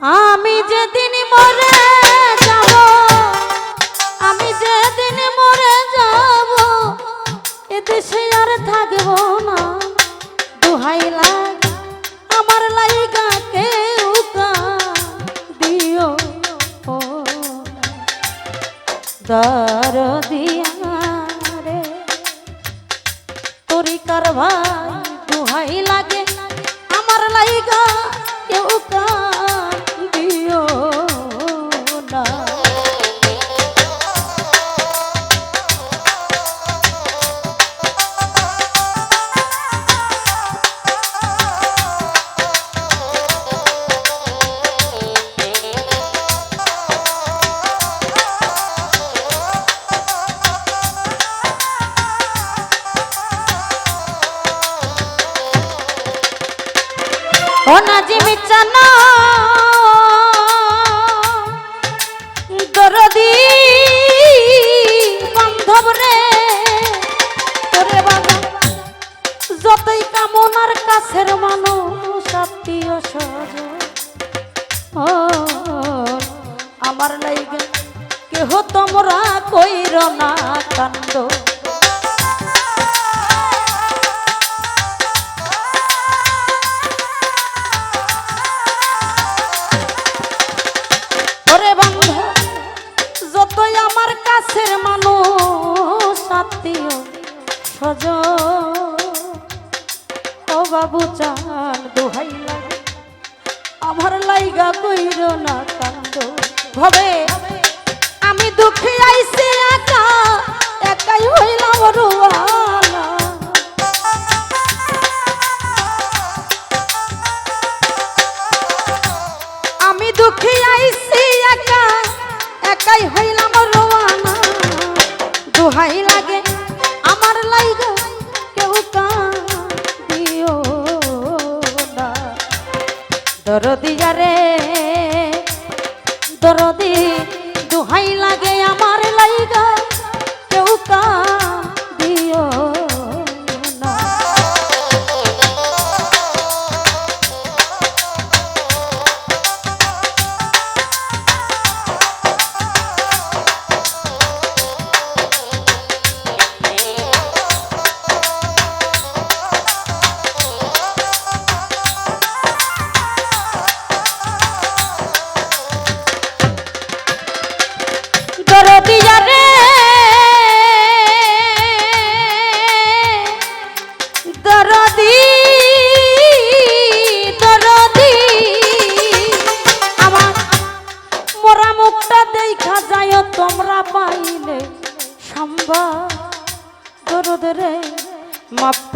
আমি যেদিন মরে যাব, আমি যেদিন মরে যাব এদেশে আর থাকব না। দুহাই লাগ, আমার লাইগা কেউ দিও দর দিয়া রে তরিকার ভাই দুহাই লাগে, আমার লাইগা কেউ কান চানা দরদি বান্ধব রে তোরে বাবা। যতই কামনার কাছের মানুষ, আত্মীয় সজ ও, আমার লাইগে কেহ তোমরা কইর না কান্দ। আমার লাইগা কইর না কান্দ। ভবে, আমি দুঃখে আইছি একা, একাই হইলাম রুয়ালা হইলাম রোয়ানা। দোহাই দরদি যারে দরদি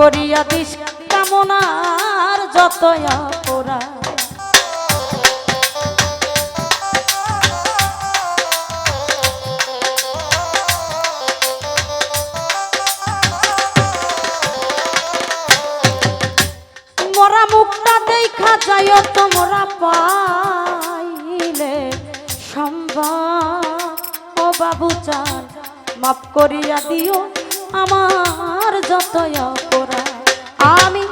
করিয়া দিস কামনার যত অপরা মোরা মুখটা দেখা যায় তোমরা পাইলে সম্ভব। ও বাবু চান মাফ করিয়া দিও আমার যত অপরাধ। আমি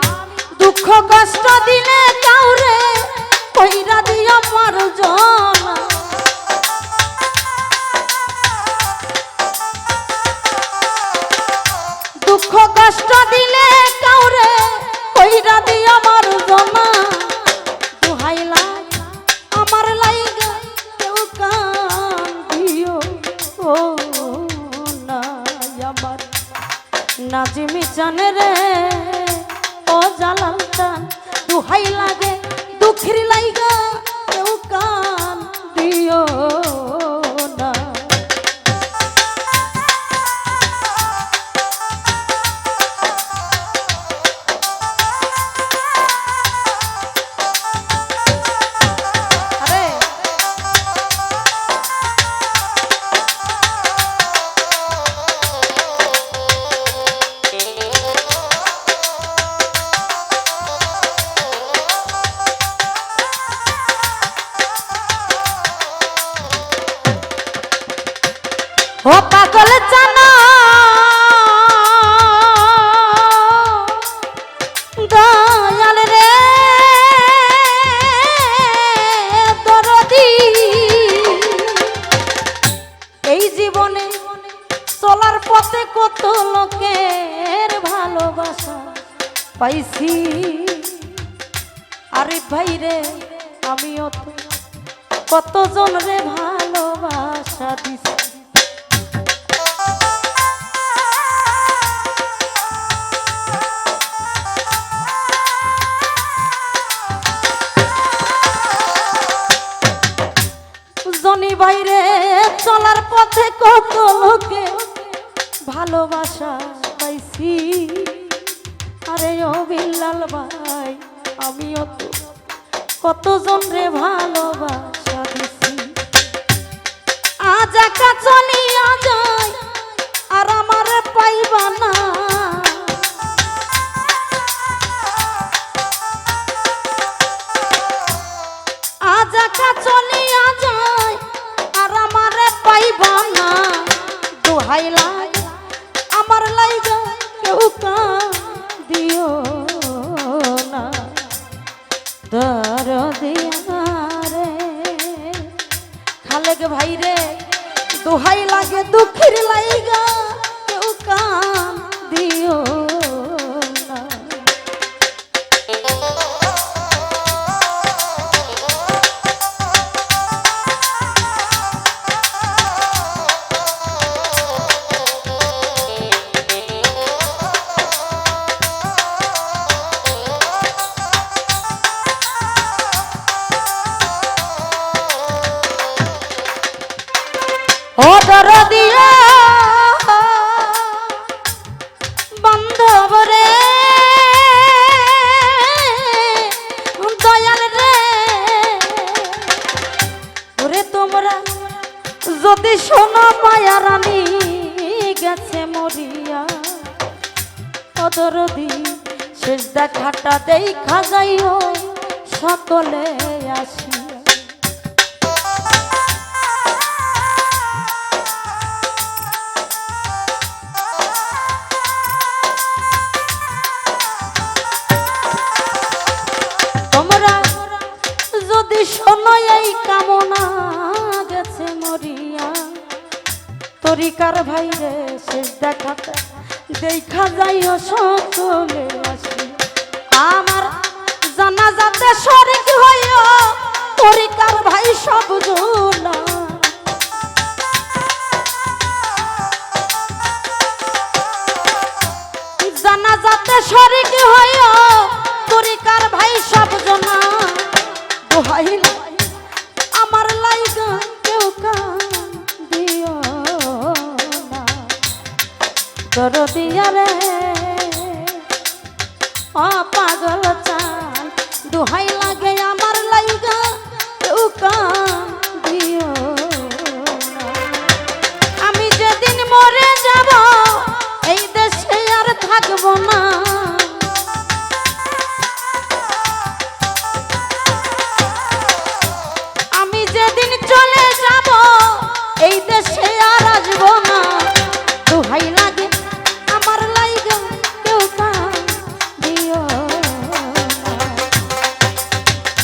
দুঃখ কষ্ট দিলে কাউরে কইরা দিও আমার জনা দুঃখ কষ্ট দিলে কাউরে কইরা দি আমার জমা দুহাইলা আমার লাইগা কেউ কান দিও ও না। আমার নাজিমি জানে রে জালাল টান দুহাই লাগে দুঃখের লাইগা কেউ কান দিও। পাইছি। আরে ভাই রে, আমিও তো কতজন রে ভালোবাসা দিছি। জনি বাইরে চলার পথে কত লোকে ভালোবাসা পাইছি। আরে ও বিল্লাল ভাই, আমিও তো কতজন রে ভালোবাসা দিছি। আজ একা চলিয়া যায় আর আমার পাইবা না। আজ চলিয়া যায় আর আমারে পাইবা না। দোহাইলা খালেক ভাই রে দোহাই লাগে দুঃখের লাইগা। যদি শোনো মায়া রানী গেছে মরিয়া অদর দি শেষ দেখাটা দেখা যাইও সকলে আসিয়া। তোমরা যদি শোনো এই কামনা তরিকার ভাই রে শেষ দেখাতে। দেখা যাইও সকলে আসি। আমার জানা যাতে শরিক হইও, তরিকার ভাই সব জোলা জানা। যাতে শরিক দরদিয়া রে ও পাগল চান দুহাই লাগে আমার লাইগা কেউ কান দিও আমি যেদিন মরে যাব, এই দেশে আর থাকব না।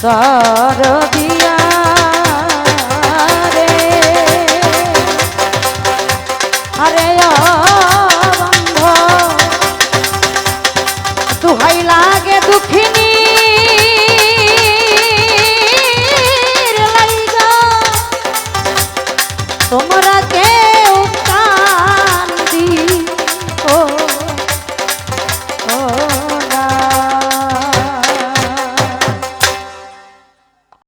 না